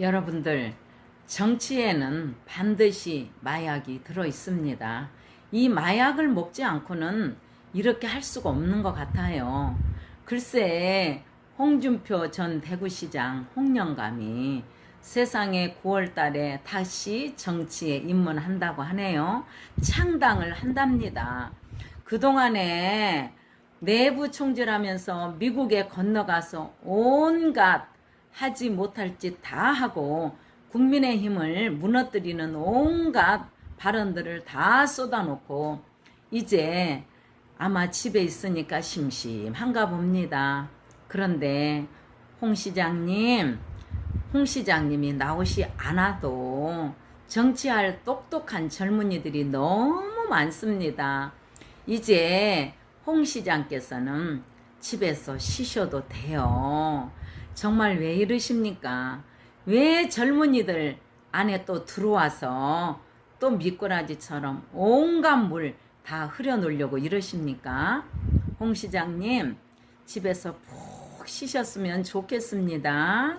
여러분들, 정치에는 반드시 마약이 들어 있습니다. 이 마약을 먹지 않고는 이렇게 할 수가 없는 것 같아요. 글쎄, 홍준표 전 대구시장 홍영감이 세상에 9월 달에 다시 정치에 입문한다고 하네요. 창당을 한답니다. 그동안에 내부 총질하면서 미국에 건너가서 온갖 하지 못할 짓 다 하고 국민의힘을 무너뜨리는 온갖 발언들을 다 쏟아놓고 이제 아마 집에 있으니까 심심한가 봅니다. 그런데 홍 시장님, 홍 시장님이 나오시 않아도 정치할 똑똑한 젊은이들이 너무 많습니다. 이제 홍 시장께서는 집에서 쉬셔도 돼요. 정말 왜 이러십니까? 왜 젊은이들 안에 또 들어와서 또 미꾸라지처럼 온갖 물 다 흐려놓으려고 이러십니까? 홍 시장님, 집에서 푹 쉬셨으면 좋겠습니다.